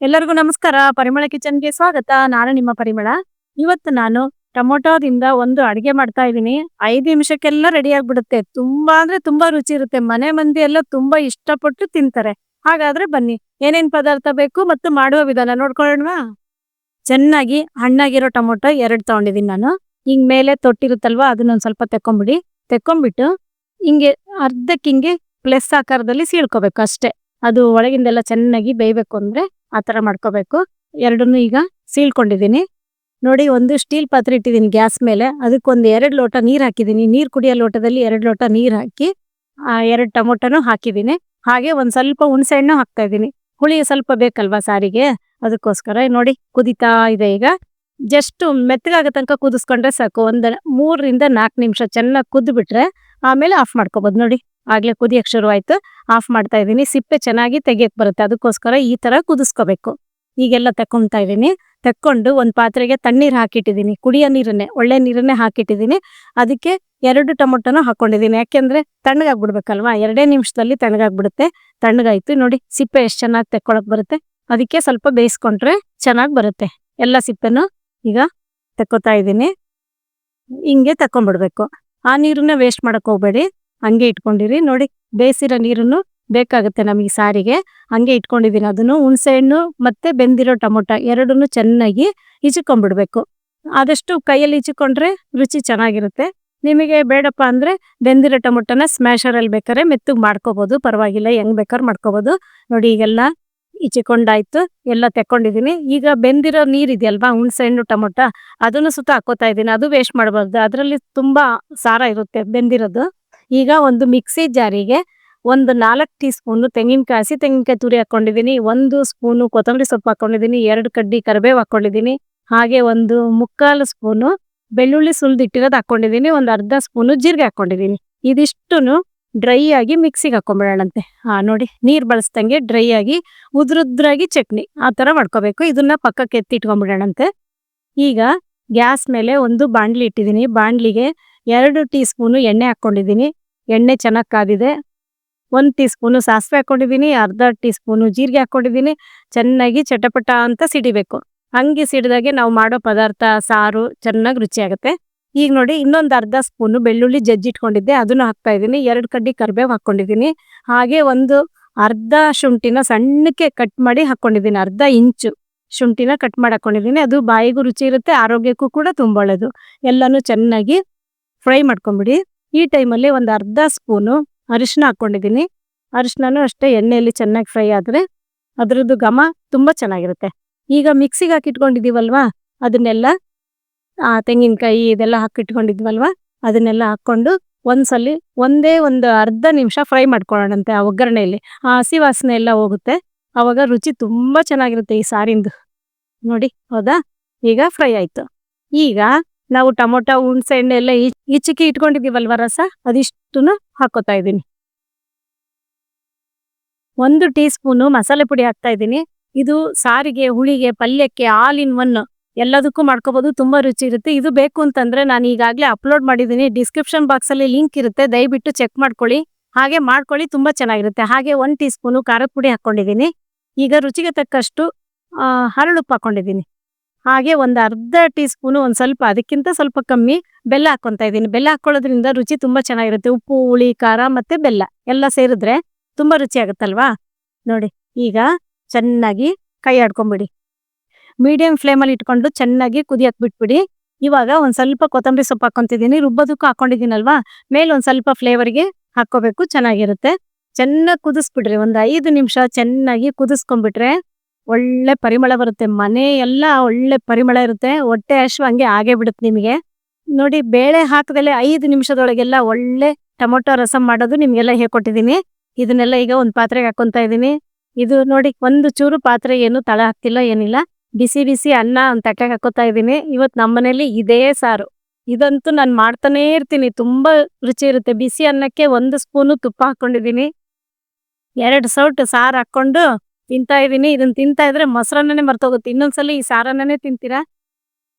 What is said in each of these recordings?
ಎಲ್ಲರಿಗೂ ನಮಸ್ಕಾರ. ಪರಿಮಳ ಕಿಚನ್ಗೆ ಸ್ವಾಗತ. ನಾನು ನಿಮ್ಮ ಪರಿಮಳ. ಇವತ್ತು ನಾನು ಟೊಮೊಟೊದಿಂದ ಒಂದು ಅಡಿಗೆ ಮಾಡ್ತಾ ಇದ್ದೀನಿ. ಐದು ನಿಮಿಷಕ್ಕೆಲ್ಲ ರೆಡಿ ಆಗ್ಬಿಡುತ್ತೆ. ತುಂಬಾ ಅಂದ್ರೆ ತುಂಬಾ ರುಚಿ ಇರುತ್ತೆ. ಮನೆ ಮಂದಿ ಎಲ್ಲ ತುಂಬಾ ಇಷ್ಟಪಟ್ಟು ತಿಂತಾರೆ. ಹಾಗಾದ್ರೆ ಬನ್ನಿ. ಏನೇನ್ ಪದಾರ್ಥ ಬೇಕು ಮತ್ತು ಮಾಡುವ ವಿಧಾನ ನೋಡ್ಕೊಳ್ಳೋಣವಾ? ಚೆನ್ನಾಗಿ ಹಣ್ಣಾಗಿರೋ ಟೊಮೊಟೊ ಎರಡು ತಗೊಂಡಿದ್ದೀನಿ ನಾನು. ಹಿಂಗ್ ಮೇಲೆ ತೊಟ್ಟಿರುತ್ತಲ್ವಾ ಅದನ್ನೊಂದ್ ಸ್ವಲ್ಪ ತೆಕ್ಕೊಂಬಿಡಿ. ತೆಕ್ಕೊಂಬಿಟ್ಟು ಹಿಂಗೆ ಅರ್ಧಕ್ಕೆ ಹಿಂಗೆ ಪ್ಲಸ್ ಆಕಾರದಲ್ಲಿ ಸೀಳ್ಕೋಬೇಕು ಅಷ್ಟೇ. ಅದು ಒಳಗಿಂದೆಲ್ಲ ಚೆನ್ನಾಗಿ ಬೇಯ್ಬೇಕು ಅಂದ್ರೆ ಆ ಥರ ಮಾಡ್ಕೋಬೇಕು. ಎರಡನ್ನೂ ಈಗ ಸೀಳ್ಕೊಂಡಿದ್ದೀನಿ. ನೋಡಿ, ಒಂದು ಸ್ಟೀಲ್ ಪಾತ್ರೆ ಇಟ್ಟಿದ್ದೀನಿ ಗ್ಯಾಸ್ ಮೇಲೆ. ಅದಕ್ಕೊಂದು ಎರಡು ಲೋಟ ನೀರು ಹಾಕಿದ್ದೀನಿ. ನೀರು ಕುಡಿಯೋ ಲೋಟದಲ್ಲಿ ಎರಡು ಲೋಟ ನೀರು ಹಾಕಿ, ಆ, ಎರಡು ಟೊಮೊಟೊನೂ ಹಾಕಿದ್ದೀನಿ. ಹಾಗೆ ಒಂದು ಸ್ವಲ್ಪ ಹುಣಸೆ ಹಣ್ಣು ಹಾಕ್ತಾ ಇದ್ದೀನಿ. ಹುಳಿ ಸ್ವಲ್ಪ ಬೇಕಲ್ವಾ ಸಾರಿಗೆ? ಅದಕ್ಕೋಸ್ಕರ ನೋಡಿ, ಕುದಿತಾ ಇದೆ ಈಗ. ಜಸ್ಟ್ ಮೆತ್ತಗಾಗೋ ತನಕ ಕುದಿಸ್ಕೊಂಡ್ರೆ ಸಾಕು. ಒಂದ್ ಮೂರರಿಂದ ನಾಲ್ಕು ನಿಮಿಷ ಚೆನ್ನಾಗಿ ಕುದ್ದು ಬಿಟ್ರೆ ಆಮೇಲೆ ಆಫ್ ಮಾಡ್ಕೋಬೋದು ನೋಡಿ. ಆಗ್ಲೇ ಕುದಿಯಕ್ಕೆ ಶುರು ಆಯ್ತು, ಆಫ್ ಮಾಡ್ತಾ ಇದ್ದೀನಿ. ಸಿಪ್ಪೆ ಚೆನ್ನಾಗಿ ತೆಗಿಯಕ್ ಬರುತ್ತೆ. ಅದಕ್ಕೋಸ್ಕರ ಈ ತರ ಕುದಿಸ್ಕೋಬೇಕು. ಈಗೆಲ್ಲ ತಕೊಂತಾ ಇದ್ದೀನಿ. ತಕ್ಕೊಂಡು ಒಂದು ಪಾತ್ರೆಗೆ ತಣ್ಣೀರ್ ಹಾಕಿಟ್ಟಿದೀನಿ ಕುಡಿಯೋ ನೀರನ್ನೇ, ಒಳ್ಳೆ ನೀರನ್ನೇ ಹಾಕಿಟ್ಟಿದೀನಿ ಅದಕ್ಕೆ ಎರಡು ಟೊಮೊಟೊನ ಹಾಕೊಂಡಿದೀನಿ ಯಾಕೆಂದ್ರೆ ತಣ್ಣಗಾಗ್ಬಿಡ್ಬೇಕಲ್ವಾ? ಎರಡೇ ನಿಮಿಷದಲ್ಲಿ ತಣ್ಣಗಾಗ್ಬಿಡುತ್ತೆ. ತಣ್ಣಗಾಯ್ತು. ನೋಡಿ, ಸಿಪ್ಪೆ ಎಷ್ಟು ಚೆನ್ನಾಗಿ ತೆಕ್ಕೊಳಕ್ ಬರುತ್ತೆ. ಅದಕ್ಕೆ ಸ್ವಲ್ಪ ಬೇಯಿಸ್ಕೊಂಡ್ರೆ ಚೆನ್ನಾಗಿ ಬರುತ್ತೆ. ಎಲ್ಲ ಸಿಪ್ಪೆನು ಈಗ ತಕ್ಕೋತಾ ಇದ್ದೀನಿ. ಹಿಂಗೆ ತಕೊಂಡ್ಬಿಡ್ಬೇಕು ಆ ನೀರನ್ನ ವೇಸ್ಟ್ ಮಾಡಕ್ ಹೋಗ್ಬೇಡಿ. ಹಂಗೆ ಇಟ್ಕೊಂಡಿರಿ. ನೋಡಿ, ಬೇಯಿಸಿರೋ ನೀರನ್ನು ಬೇಕಾಗುತ್ತೆ ನಮಗೆ ಸಾರಿಗೆ. ಹಂಗೆ ಇಟ್ಕೊಂಡಿದ್ದೀನಿ ಅದನ್ನು ಹುಣಸೆ ಹಣ್ಣು ಮತ್ತೆ ಬೆಂದಿರೋ ಟೊಮೊಟೊ ಎರಡನ್ನು ಚೆನ್ನಾಗಿ ಇಚ್ಕೊಂಡ್ಬಿಡ್ಬೇಕು. ಆದಷ್ಟು ಕೈಯಲ್ಲಿ ಇಚ್ಕೊಂಡ್ರೆ ರುಚಿ ಚೆನ್ನಾಗಿರುತ್ತೆ. ನಿಮಗೆ ಬೇಡಪ್ಪ ಅಂದ್ರೆ ಬೆಂದಿರೋ ಟೊಮೊಟೊನ ಸ್ಮ್ಯಾಶರ್ ಅಲ್ಲಿ ಬೇಕಾದ್ರೆ ಮೆತ್ತಗೆ ಮಾಡ್ಕೋಬಹುದು ಪರವಾಗಿಲ್ಲ, ಹೆಂಗ್ ಬೇಕಾದ್ರೆ ಮಾಡ್ಕೋಬಹುದು ನೋಡಿ, ಈಗೆಲ್ಲ ಇಚ್ಕೊಂಡಾಯ್ತು. ಎಲ್ಲ ತೆಕ್ಕೊಂಡಿದೀನಿ. ಈಗ ಬೆಂದಿರೋ ನೀರಿದೆಯಲ್ವಾ ಹುಣಸೆ ಹಣ್ಣು, ಟೊಮೊಟೊ, ಅದನ್ನು ಸುತ್ತ ಹಾಕೋತಾ ಇದ್ದೀನಿ ಅದು ವೇಸ್ಟ್ ಮಾಡಬಾರ್ದು. ಅದರಲ್ಲಿ ತುಂಬಾ ಸಾರ ಇರುತ್ತೆ ಬೆಂದಿರೋದು. ಈಗ ಒಂದು ಮಿಕ್ಸಿ ಜಾರಿಗೆ ಒಂದು ನಾಲ್ಕು ಟೀ ಸ್ಪೂನು ತೆಂಗಿನಕಾಯಿ ಹಸಿ ತೆಂಗಿನಕಾಯಿ ತುರಿ ಹಾಕೊಂಡಿದ್ದೀನಿ ಒಂದು ಸ್ಪೂನು ಕೊತ್ತಂಬರಿ ಸೊಪ್ಪು ಹಾಕೊಂಡಿದ್ದೀನಿ ಎರಡು ಕಡ್ಡಿ ಕರಿಬೇವು ಹಾಕೊಂಡಿದ್ದೀನಿ ಹಾಗೆ ಒಂದು ಮುಕ್ಕಾಲು ಸ್ಪೂನು ಬೆಳ್ಳುಳ್ಳಿ ಸುಲ್ದಿಟ್ಟಿರೋದು ಹಾಕೊಂಡಿದ್ದೀನಿ ಒಂದು ಅರ್ಧ ಸ್ಪೂನು ಜೀರಿಗೆ ಹಾಕೊಂಡಿದ್ದೀನಿ ಇದಿಷ್ಟು ಡ್ರೈ ಆಗಿ ಮಿಕ್ಸಿಗೆ ಹಾಕೊಂಡ್ಬಿಡೋಣಂತೆ ಹಾ, ನೋಡಿ, ನೀರ್ ಬಳಸ್ದಂಗೆ ಡ್ರೈ ಆಗಿ ಉದ್ರುದ್ರಾಗಿ ಚಟ್ನಿ ಆ ತರ ಮಾಡ್ಕೋಬೇಕು. ಇದನ್ನ ಪಕ್ಕಕ್ಕೆ ಎತ್ತಿ ಇಟ್ಕೊಂಡ್ಬಿಡೋಣಂತೆ ಈಗ ಗ್ಯಾಸ್ ಮೇಲೆ ಒಂದು ಬಾಂಡ್ಲಿ ಇಟ್ಟಿದ್ದೀನಿ. ಬಾಣ್ಲಿಗೆ ಎರಡು ಟೀ ಸ್ಪೂನು ಎಣ್ಣೆ ಹಾಕ್ಕೊಂಡಿದ್ದೀನಿ. ಎಣ್ಣೆ ಚೆನ್ನಾಗಿ ಕಾದಿದೆ. ಒಂದು ಟೀ ಸ್ಪೂನು ಸಾಸಿವೆ ಹಾಕ್ಕೊಂಡಿದ್ದೀನಿ. ಅರ್ಧ ಟೀ ಸ್ಪೂನು ಜೀರಿಗೆ ಹಾಕ್ಕೊಂಡಿದ್ದೀನಿ. ಚೆನ್ನಾಗಿ ಚಟಪಟ ಅಂತ ಸಿಡಿಬೇಕು. ಹಂಗೆ ಸಿಡಿದಾಗೆ ನಾವು ಮಾಡೋ ಪದಾರ್ಥ, ಸಾರು ಚೆನ್ನಾಗಿ ರುಚಿ ಆಗುತ್ತೆ ಈಗ ನೋಡಿ, ಇನ್ನೊಂದು ಅರ್ಧ ಸ್ಪೂನು ಬೆಳ್ಳುಳ್ಳಿ ಜಜ್ಜಿಟ್ಕೊಂಡಿದ್ದೆ ಅದನ್ನು ಹಾಕ್ತಾ ಇದ್ದೀನಿ. ಎರಡು ಕಡ್ಡಿ ಕರಿಬೇವು ಹಾಕ್ಕೊಂಡಿದ್ದೀನಿ. ಹಾಗೆ ಒಂದು ಅರ್ಧ ಶುಂಠಿನ ಸಣ್ಣಕ್ಕೆ ಕಟ್ ಮಾಡಿ ಹಾಕೊಂಡಿದ್ದೀನಿ ಅರ್ಧ ಇಂಚು ಶುಂಠಿನ ಕಟ್ ಮಾಡಿ ಹಾಕೊಂಡಿದ್ದೀನಿ ಅದು ಬಾಯಿಗೂ ರುಚಿ ಇರುತ್ತೆ, ಆರೋಗ್ಯಕ್ಕೂ ಕೂಡ ತುಂಬ ಒಳ್ಳೇದು. ಎಲ್ಲನೂ ಚೆನ್ನಾಗಿ ಫ್ರೈ ಮಾಡ್ಕೊಂಬಿಡಿ. ಈ ಟೈಮಲ್ಲಿ ಒಂದು ಅರ್ಧ ಸ್ಪೂನು ಅರಿಶಿನ ಹಾಕ್ಕೊಂಡಿದ್ದೀನಿ. ಅರಿಶಿನೂ ಅಷ್ಟೇ ಎಣ್ಣೆಯಲ್ಲಿ ಚೆನ್ನಾಗಿ ಫ್ರೈ ಆದರೆ ಅದರದ್ದು ಘಮ ತುಂಬ ಚೆನ್ನಾಗಿರುತ್ತೆ. ಈಗ ಮಿಕ್ಸಿಗೆ ಹಾಕಿಟ್ಕೊಂಡಿದೀವಲ್ವಾ ಅದನ್ನೆಲ್ಲ ತೆಂಗಿನಕಾಯಿ ಇದೆಲ್ಲ ಹಾಕಿಟ್ಕೊಂಡಿದ್ವಲ್ವಾ? ಅದನ್ನೆಲ್ಲ ಹಾಕೊಂಡು ಒಂದ್ಸಲಿ ಒಂದೇ ಒಂದು ಅರ್ಧ ನಿಮಿಷ ಫ್ರೈ ಮಾಡ್ಕೊಳ್ಳೋಣಂತೆ ಆ ಒಗ್ಗರಣೆಯಲ್ಲಿ. ಆ ಹಸಿ ವಾಸನೆ ಎಲ್ಲ ಹೋಗುತ್ತೆ. ಆವಾಗ ರುಚಿ ತುಂಬ ಚೆನ್ನಾಗಿರುತ್ತೆ ಈ ಸಾರಿಂದು. ನೋಡಿ, ಹೌದಾ? ಈಗ ಫ್ರೈ ಆಯಿತು. ಈಗ ನಾವು ಟೊಮೊಟೊ, ಹುಣ್ಸೆ ಹಣ್ಣು ಎಲ್ಲ ಈಚೆಗೆ ಇಟ್ಕೊಂಡಿದೀವಲ್ವ ರಸ? ಅದಿಷ್ಟನ್ನು ಹಾಕೋತಾ ಇದ್ದೀನಿ. ಒಂದು ಟೀ ಸ್ಪೂನು ಮಸಾಲೆ ಪುಡಿ ಹಾಕ್ತಾ ಇದ್ದೀನಿ. ಇದು ಸಾರಿಗೆ, ಹುಳಿಗೆ, ಪಲ್ಯಕ್ಕೆ ಆಲ್ ಇನ್ ಒನ್ ಎಲ್ಲದಕ್ಕೂ ಮಾಡ್ಕೋಬಹುದು ತುಂಬಾ ರುಚಿ ಇರುತ್ತೆ. ಇದು ಬೇಕು ಅಂತಂದ್ರೆ ನಾನು ಈಗಾಗಲೇ ಅಪ್ಲೋಡ್ ಮಾಡಿದ್ದೀನಿ. ಡಿಸ್ಕ್ರಿಪ್ಷನ್ ಬಾಕ್ಸ್ ಅಲ್ಲಿ ಲಿಂಕ್ ಇರುತ್ತೆ. ದಯವಿಟ್ಟು ಚೆಕ್ ಮಾಡ್ಕೊಳ್ಳಿ. ಹಾಗೆ ಮಾಡ್ಕೊಳ್ಳಿ, ತುಂಬಾ ಚೆನ್ನಾಗಿರುತ್ತೆ. ಹಾಗೆ ಒಂದ್ ಟೀ ಸ್ಪೂನು ಖಾರದ ಪುಡಿ ಹಾಕೊಂಡಿದ್ದೀನಿ ಈಗ ರುಚಿಗೆ ತಕ್ಕಷ್ಟು ಹರಳುಪ್ಪು ಹಾಕೊಂಡಿದ್ದೀನಿ ಹಾಗೆ ಒಂದು ಅರ್ಧ ಟೀ ಸ್ಪೂನು ಒಂದು ಸ್ವಲ್ಪ, ಅದಕ್ಕಿಂತ ಸ್ವಲ್ಪ ಕಮ್ಮಿ ಬೆಲ್ಲ ಹಾಕೊಂತ ಇದ್ದೀನಿ. ಬೆಲ್ಲ ಹಾಕೊಳ್ಳೋದ್ರಿಂದ ರುಚಿ ತುಂಬಾ ಚೆನ್ನಾಗಿರುತ್ತೆ. ಉಪ್ಪು, ಹುಳಿ, ಖಾರ ಮತ್ತೆ ಬೆಲ್ಲ ಎಲ್ಲ ಸೇರಿದ್ರೆ ತುಂಬಾ ರುಚಿ ಆಗುತ್ತಲ್ವಾ? ನೋಡಿ, ಈಗ ಚೆನ್ನಾಗಿ ಕೈ ಆಡ್ಕೊಂಬಿಡಿ. ಮೀಡಿಯಂ ಫ್ಲೇಮಲ್ಲಿ ಇಟ್ಕೊಂಡು ಚೆನ್ನಾಗಿ ಕುದಿಯಕ್ ಬಿಟ್ಬಿಡಿ. ಇವಾಗ ಒಂದ್ ಸ್ವಲ್ಪ ಕೊತ್ತಂಬರಿ ಸೊಪ್ಪು ಹಾಕೊಂತಿದ್ದೀನಿ ರುಬ್ಬೋದಕ್ಕೂ ಹಾಕೊಂಡಿದ್ದೀನಲ್ವಾ? ಮೇಲೆ ಒಂದ್ ಸ್ವಲ್ಪ ಫ್ಲೇವರ್ಗೆ ಹಾಕೋಬೇಕು ಚೆನ್ನಾಗಿರುತ್ತೆ. ಚೆನ್ನಾಗಿ ಕುದಿಸ್ಬಿಡ್ರಿ. ಒಂದ್ ಐದು ನಿಮಿಷ ಚೆನ್ನಾಗಿ ಕುದಿಸ್ಕೊಂಡ್ಬಿಟ್ರೆ ಒಳ್ಳೆ ಪರಿಮಳ ಬರುತ್ತೆ. ಮನೆ ಎಲ್ಲ ಒಳ್ಳೆ ಪರಿಮಳ ಇರುತ್ತೆ. ಹೊಟ್ಟೆ ಹಶು ಹಂಗೆ ಆಗೇ ಬಿಡುತ್ತೆ ನಿಮಗೆ. ನೋಡಿ, ಬೇಳೆ ಹಾಕದಲ್ಲೇ ಐದು ನಿಮಿಷದೊಳಗೆಲ್ಲ ಒಳ್ಳೆ ಟೊಮೊಟೊ ರಸಂ ಮಾಡೋದು ನಿಮ್ಗೆಲ್ಲ ಹೇಳ್ಕೊಟ್ಟಿದ್ದೀನಿ. ಇದನ್ನೆಲ್ಲ ಈಗ ಒಂದು ಪಾತ್ರೆಗೆ ಹಾಕೊಂತ ಇದೀನಿ ಇದು ನೋಡಿ, ಒಂದು ಚೂರು ಪಾತ್ರೆ ಏನು ತಳ ಹಾಕ್ತಿಲ್ಲ, ಏನಿಲ್ಲ. ಬಿಸಿ ಬಿಸಿ ಅನ್ನ ಒಂದು ತಟ್ಟೆಗೆ ಹಾಕೋತಾ ಇದೀನಿ ನಮ್ಮ ನಮ್ಮನೇಲಿ ಇದೇ ಸಾರು. ಇದಂತೂ ನಾನು ಮಾಡ್ತಾನೆ ಇರ್ತೀನಿ. ತುಂಬಾ ರುಚಿ ಇರುತ್ತೆ. ಬಿಸಿ ಅನ್ನಕ್ಕೆ ಒಂದು ಸ್ಪೂನು ತುಪ್ಪ ಹಾಕ್ಕೊಂಡಿದ್ದೀನಿ. ಎರಡು ಸೌಟ್ ಸಾರು ಹಾಕೊಂಡು ತಿಂತಾ ಇದೀನಿ ಇದನ್ನ ತಿಂತಾ ಇದ್ರೆ ಮೊಸರನ್ನೇ ಮರ್ತೋಗುತ್ತೆ. ಇನ್ನೊಂದ್ಸಲಿ ಈ ಸಾರನ್ನೇ ತಿಂತೀರಾ?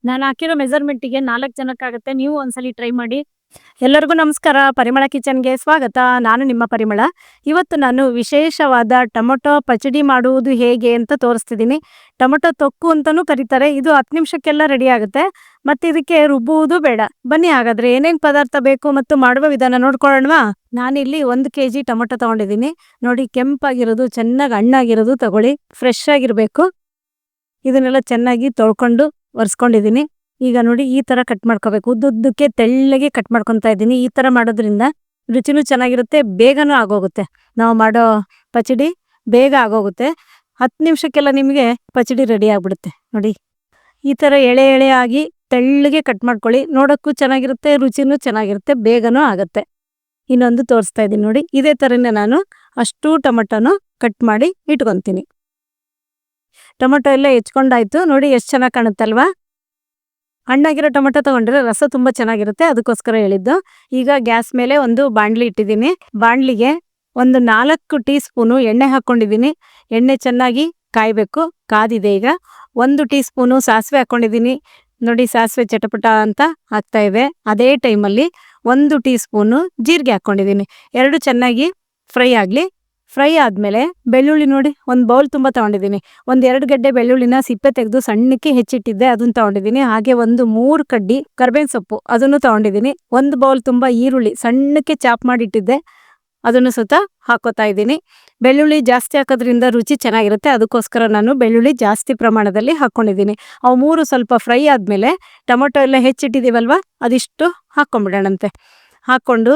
ನಾನು ಹಾಕಿರೋ ಮೆಜರ್ಮೆಂಟಿಗೆ ನಾಲ್ಕು ಜನಕ್ಕಾಗತ್ತೆ. ನೀವು ಒಂದ್ಸಲಿ ಟ್ರೈ ಮಾಡಿ. ಎಲ್ಲರಿಗೂ ನಮಸ್ಕಾರ. ಪರಿಮಳ ಕಿಚನ್ಗೆ ಸ್ವಾಗತ. ನಾನು ನಿಮ್ಮ ಪರಿಮಳ. ಇವತ್ತು ನಾನು ವಿಶೇಷವಾದ ಟೊಮೊಟೊ ಪಚಡಿ ಮಾಡುವುದು ಹೇಗೆ ಅಂತ ತೋರಿಸ್ತಿದ್ದೀನಿ. ಟೊಮೊಟೊ ತೊಕ್ಕು ಅಂತಲೂ ಕರೀತಾರೆ. ಇದು ಹತ್ತು ನಿಮಿಷಕ್ಕೆಲ್ಲ ರೆಡಿ ಆಗುತ್ತೆ. ಮತ್ತೆ ಇದಕ್ಕೆ ರುಬ್ಬುವುದು ಬೇಡ. ಬನ್ನಿ ಹಾಗಾದ್ರೆ ಏನೇನು ಪದಾರ್ಥ ಬೇಕು ಮತ್ತು ಮಾಡುವ ವಿಧಾನ ನೋಡ್ಕೊಳ್ಳೋಣವಾ? ನಾನಿಲ್ಲಿ ಒಂದು ಕೆ ಜಿ ಟೊಮೊಟೊ ತೊಗೊಂಡಿದ್ದೀನಿ. ನೋಡಿ, ಕೆಂಪಾಗಿರೋದು, ಚೆನ್ನಾಗಿ ಹಣ್ಣಾಗಿರೋದು ತಗೊಳ್ಳಿ. ಫ್ರೆಶ್ ಆಗಿರಬೇಕು. ಇದನ್ನೆಲ್ಲ ಚೆನ್ನಾಗಿ ತೊಳ್ಕೊಂಡು ಒರೆಸ್ಕೊಂಡಿದ್ದೀನಿ. ಈಗ ನೋಡಿ ಈ ತರ ಕಟ್ ಮಾಡ್ಕೋಬೇಕು. ಉದ್ದುದ್ದಕ್ಕೆ ತೆಳ್ಳಗೆ ಕಟ್ ಮಾಡ್ಕೊತಾ ಇದ್ದೀನಿ. ಈ ತರ ಮಾಡೋದ್ರಿಂದ ರುಚಿನೂ ಚೆನ್ನಾಗಿರುತ್ತೆ, ಬೇಗನೂ ಆಗೋಗುತ್ತೆ. ನಾವು ಮಾಡೋ ಪಚಡಿ ಬೇಗ ಆಗೋಗುತ್ತೆ. ಹತ್ತು ನಿಮಿಷಕ್ಕೆಲ್ಲ ನಿಮಗೆ ಪಚಡಿ ರೆಡಿ ಆಗ್ಬಿಡುತ್ತೆ. ನೋಡಿ, ಈ ತರ ಎಳೆ ಎಳೆ ಆಗಿ ತೆಳ್ಳಗೆ ಕಟ್ ಮಾಡ್ಕೊಳ್ಳಿ. ನೋಡೋಕ್ಕೂ ಚೆನ್ನಾಗಿರುತ್ತೆ, ರುಚಿನೂ ಚೆನ್ನಾಗಿರುತ್ತೆ, ಬೇಗನೂ ಆಗುತ್ತೆ. ಇನ್ನೊಂದು ತೋರಿಸ್ತಾ ಇದ್ದೀನಿ ನೋಡಿ. ಇದೇ ಥರನೇ ನಾನು ಅಷ್ಟು ಟೊಮಟೊನು ಕಟ್ ಮಾಡಿ ಇಟ್ಕೊತೀನಿ. ಟೊಮೊಟೊ ಎಲ್ಲ ಹೆಚ್ಕೊಂಡಾಯ್ತು. ನೋಡಿ, ಎಷ್ಟು ಚೆನ್ನಾಗಿ ಕಾಣುತ್ತಲ್ವಾ? ಹಣ್ಣಾಗಿರೋ ಟೊಮೆಟೊ ತಗೊಂಡ್ರೆ ರಸ ತುಂಬಾ ಚೆನ್ನಾಗಿರುತ್ತೆ. ಅದಕ್ಕೋಸ್ಕರ ಹೇಳಿದ್ದು, ಈಗ ಗ್ಯಾಸ್ ಮೇಲೆ ಒಂದು ಬಾಂಡ್ಲಿ ಇಟ್ಟಿದ್ದೀನಿ. ಬಾಂಡ್ಲಿಗೆ ಒಂದು ನಾಲ್ಕು ಟೀ ಸ್ಪೂನು ಎಣ್ಣೆ ಹಾಕೊಂಡಿದ್ದೀನಿ ಎಣ್ಣೆ ಚೆನ್ನಾಗಿ ಕಾಯಬೇಕು. ಕಾದಿದೆ ಈಗ. ಒಂದು ಟೀ ಸ್ಪೂನು ಸಾಸಿವೆ ಹಾಕೊಂಡಿದ್ದೀನಿ ನೋಡಿ, ಸಾಸಿವೆ ಚಟಪಟ ಅಂತ ಆಗ್ತಾ ಇದೆ. ಅದೇ ಟೈಮಲ್ಲಿ ಒಂದು ಟೀ ಸ್ಪೂನು ಜೀರಿಗೆ ಹಾಕೊಂಡಿದ್ದೀನಿ ಎರಡು ಚೆನ್ನಾಗಿ ಫ್ರೈ ಆಗಲಿ. ಫ್ರೈ ಆದಮೇಲೆ ಬೆಳ್ಳುಳ್ಳಿ ನೋಡಿ, ಒಂದು ಬೌಲ್ ತುಂಬ ತಗೊಂಡಿದ್ದೀನಿ. ಒಂದು ಎರಡು ಗಡ್ಡೆ ಬೆಳ್ಳುಳ್ಳಿನ ಸಿಪ್ಪೆ ತೆಗೆದು ಸಣ್ಣಕ್ಕೆ ಹೆಚ್ಚಿಟ್ಟಿದ್ದೆ, ಅದನ್ನು ತೊಗೊಂಡಿದ್ದೀನಿ. ಹಾಗೆ ಒಂದು ಮೂರು ಕಡ್ಡಿ ಕರ್ಬೇವಿನ ಸೊಪ್ಪು ಅದನ್ನು ತೊಗೊಂಡಿದ್ದೀನಿ. ಒಂದು ಬೌಲ್ ತುಂಬ ಈರುಳ್ಳಿ ಸಣ್ಣಕ್ಕೆ ಚಾಪ್ ಮಾಡಿಟ್ಟಿದ್ದೆ, ಅದನ್ನು ಸುತ್ತ ಹಾಕೋತಾ ಇದ್ದೀನಿ. ಬೆಳ್ಳುಳ್ಳಿ ಜಾಸ್ತಿ ಹಾಕೋದ್ರಿಂದ ರುಚಿ ಚೆನ್ನಾಗಿರುತ್ತೆ. ಅದಕ್ಕೋಸ್ಕರ ನಾನು ಬೆಳ್ಳುಳ್ಳಿ ಜಾಸ್ತಿ ಪ್ರಮಾಣದಲ್ಲಿ ಹಾಕ್ಕೊಂಡಿದ್ದೀನಿ ಅವು ಮೂರು ಸ್ವಲ್ಪ ಫ್ರೈ ಆದಮೇಲೆ ಟೊಮೊಟೊ ಎಲ್ಲ ಹೆಚ್ಚಿಟ್ಟಿದ್ದೀವಲ್ವ, ಅದಿಷ್ಟು ಹಾಕ್ಕೊಂಬಿಡೋಣಂತೆ. ಹಾಕ್ಕೊಂಡು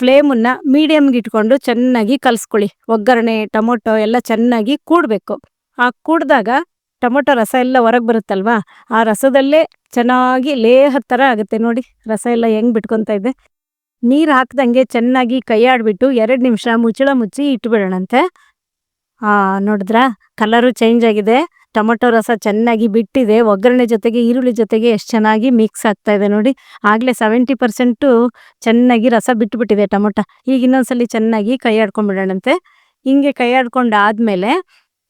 ಫ್ಲೇಮನ್ನ ಮೀಡಿಯಮ್ಗೆ ಇಟ್ಕೊಂಡು ಚೆನ್ನಾಗಿ ಕಲಿಸ್ಕೊಳ್ಳಿ. ಒಗ್ಗರಣೆ, ಟೊಮೊಟೊ ಎಲ್ಲ ಚೆನ್ನಾಗಿ ಕೂಡಬೇಕು. ಆ ಕೂಡಿದಾಗ ಟೊಮೊಟೊ ರಸ ಎಲ್ಲ ಹೊರಗೆ ಬರುತ್ತಲ್ವಾ? ಆ ರಸದಲ್ಲೇ ಚೆನ್ನಾಗಿ ಲೇಹದ ಥರ ಆಗುತ್ತೆ ನೋಡಿ. ರಸ ಎಲ್ಲ ಹೆಂಗೆ ಬಿಟ್ಕೊತಾ ಇದೆ. ನೀರು ಹಾಕ್ದಂಗೆ ಚೆನ್ನಾಗಿ ಕೈ ಆಡ್ಬಿಟ್ಟು ಎರಡು ನಿಮಿಷ ಮುಚ್ಚಳ ಮುಚ್ಚಿ ಇಟ್ಬಿಡೋಣಂತೆ. ನೋಡಿದ್ರಾ? ಕಲರು ಚೇಂಜ್ ಆಗಿದೆ. ಟೊಮೊಟೊ ರಸ ಚೆನ್ನಾಗಿ ಬಿಟ್ಟಿದೆ, ಒಗ್ಗರಣೆ ಜೊತೆಗೆ, ಈರುಳ್ಳಿ ಜೊತೆಗೆ ಎಷ್ಟು ಚೆನ್ನಾಗಿ ಮಿಕ್ಸ್ ಆಗ್ತಾ ಇದೆ ನೋಡಿ. ಆಗಲೇ ಸೆವೆಂಟಿ ಪರ್ಸೆಂಟು ಚೆನ್ನಾಗಿ ರಸ ಬಿಟ್ಟುಬಿಟ್ಟಿದೆ ಟೊಮೊಟೊ. ಈಗ ಇನ್ನೊಂದ್ಸಲಿ ಚೆನ್ನಾಗಿ ಕೈ ಆಡ್ಕೊಂಡ್ಬಿಡೋಣಂತೆ ಹಿಂಗೆ ಕೈ ಆಡ್ಕೊಂಡು ಆದಮೇಲೆ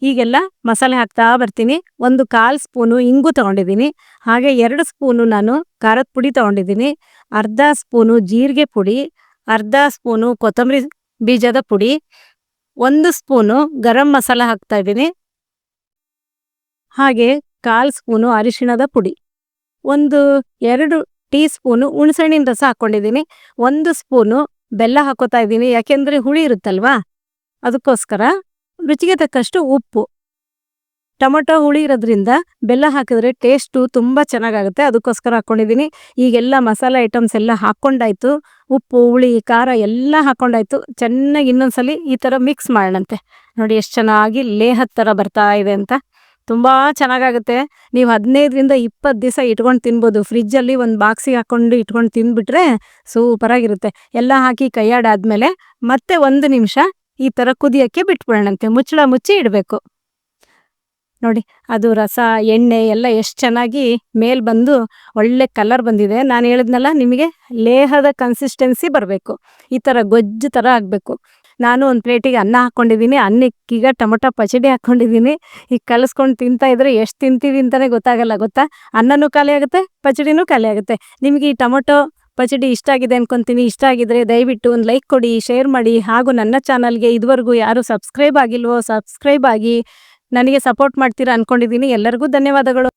ಈಗೆಲ್ಲ ಮಸಾಲೆ ಹಾಕ್ತಾ ಬರ್ತೀನಿ. ಒಂದು ಕಾಲು ಸ್ಪೂನು ಇಂಗು ತಗೊಂಡಿದ್ದೀನಿ. ಹಾಗೆ ಎರಡು ಸ್ಪೂನು ನಾನು ಖಾರದ ಪುಡಿ ತಗೊಂಡಿದ್ದೀನಿ. ಅರ್ಧ ಸ್ಪೂನು ಜೀರಿಗೆ ಪುಡಿ, ಅರ್ಧ ಸ್ಪೂನು ಕೊತ್ತಂಬರಿ ಬೀಜದ ಪುಡಿ, ಒಂದು ಸ್ಪೂನು ಗರಂ ಮಸಾಲ ಹಾಕ್ತಾ ಇದ್ದೀನಿ. ಹಾಗೆ ಕಾಲ್ ಸ್ಪೂನು ಅರಿಶಿಣದ ಪುಡಿ. ಒಂದು ಎರಡು ಟೀ ಸ್ಪೂನು ಹುಣಸೆಹಣ್ಣಿನ ರಸ ಹಾಕ್ಕೊಂಡಿದ್ದೀನಿ. ಒಂದು ಸ್ಪೂನು ಬೆಲ್ಲ ಹಾಕೋತಾ ಇದ್ದೀನಿ. ಯಾಕೆಂದರೆ ಹುಳಿ ಇರುತ್ತಲ್ವಾ? ಅದಕ್ಕೋಸ್ಕರ ರುಚಿಗೆ ತಕ್ಕಷ್ಟು ಉಪ್ಪು. ಟೊಮೊಟೊ ಹುಳಿ ಇರೋದ್ರಿಂದ ಬೆಲ್ಲ ಹಾಕಿದ್ರೆ ಟೇಸ್ಟು ತುಂಬ ಚೆನ್ನಾಗಾಗುತ್ತೆ. ಅದಕ್ಕೋಸ್ಕರ ಹಾಕ್ಕೊಂಡಿದ್ದೀನಿ. ಈಗೆಲ್ಲ ಮಸಾಲೆ ಐಟಮ್ಸ್ ಎಲ್ಲ ಹಾಕ್ಕೊಂಡಾಯ್ತು. ಉಪ್ಪು, ಹುಳಿ, ಖಾರ ಎಲ್ಲ ಹಾಕ್ಕೊಂಡಾಯ್ತು. ಚೆನ್ನಾಗಿ ಇನ್ನೊಂದ್ಸಲಿ ಈ ಥರ ಮಿಕ್ಸ್ ಮಾಡೋಣಂತೆ. ನೋಡಿ, ಎಷ್ಟು ಚೆನ್ನಾಗಿ ಲೇಹದ ಥರ ಬರ್ತಾ ಇದೆ ಅಂತ. ತುಂಬ ಚೆನ್ನಾಗಾಗುತ್ತೆ. ನೀವು ಹದಿನೈದರಿಂದ ಇಪ್ಪತ್ತು ದಿವಸ ಇಟ್ಕೊಂಡು ತಿನ್ಬೋದು. ಫ್ರಿಜ್ಜಲ್ಲಿ ಒಂದು ಬಾಕ್ಸಿಗೆ ಹಾಕ್ಕೊಂಡು ಇಟ್ಕೊಂಡು ತಿಂದುಬಿಟ್ರೆ ಸೂಪರಾಗಿರುತ್ತೆ. ಎಲ್ಲ ಹಾಕಿ ಕೈಯಾಡಾದ್ಮೇಲೆ ಮತ್ತೆ ಒಂದು ನಿಮಿಷ ಈ ಥರ ಕುದಿಯೋಕ್ಕೆ ಬಿಟ್ಬಿಡೋಣಂತೆ. ಮುಚ್ಚಳ ಮುಚ್ಚಿ ಇಡಬೇಕು. ನೋಡಿ, ಅದು ರಸ, ಎಣ್ಣೆ ಎಲ್ಲ ಎಷ್ಟು ಚೆನ್ನಾಗಿ ಮೇಲ್ ಬಂದು ಒಳ್ಳೆ ಕಲರ್ ಬಂದಿದೆ. ನಾನು ಹೇಳಿದ್ನಲ್ಲ, ನಿಮಗೆ ಲೇಹದ ಕನ್ಸಿಸ್ಟೆನ್ಸಿ ಬರಬೇಕು. ಈ ಥರ ಗೊಜ್ಜು ಥರ ಆಗಬೇಕು. ನಾನು ಒಂದು ಪ್ಲೇಟಿಗೆ ಅನ್ನ ಹಾಕ್ಕೊಂಡಿದ್ದೀನಿ ಅನ್ನಕ್ಕೀಗ ಟೊಮೊಟೊ ಪಚಡಿ ಹಾಕ್ಕೊಂಡಿದ್ದೀನಿ ಈಗ ಕಲಿಸ್ಕೊಂಡು ತಿಂತಾ ಇದ್ರೆ ಎಷ್ಟು ತಿಂತೀವಿ ಅಂತಲೇ ಗೊತ್ತಾಗಲ್ಲ, ಗೊತ್ತಾ? ಅನ್ನನೂ ಖಾಲಿ ಆಗುತ್ತೆ, ಪಚಡಿನೂ ಖಾಲಿ ಆಗುತ್ತೆ. ನಿಮಗೆ ಈ ಟೊಮೊಟೊ ಪಚಡಿ ಇಷ್ಟ ಆಗಿದೆ ಅನ್ಕೊಂತೀನಿ, ಇಷ್ಟ ಆಗಿದ್ರೆ ದಯವಿಟ್ಟು ಒಂದು ಲೈಕ್ ಕೊಡಿ, ಶೇರ್ ಮಾಡಿ. ಹಾಗೂ ನನ್ನ ಚಾನಲ್ಗೆ ಇದುವರೆಗೂ ಯಾರು ಸಬ್ಸ್ಕ್ರೈಬ್ ಆಗಿಲ್ವೋ, ಸಬ್ಸ್ಕ್ರೈಬ್ ಆಗಿ ನನಗೆ ಸಪೋರ್ಟ್ ಮಾಡ್ತೀರಾ ಅನ್ಕೊಂಡಿದ್ದೀನಿ. ಎಲ್ಲರಿಗೂ ಧನ್ಯವಾದಗಳು.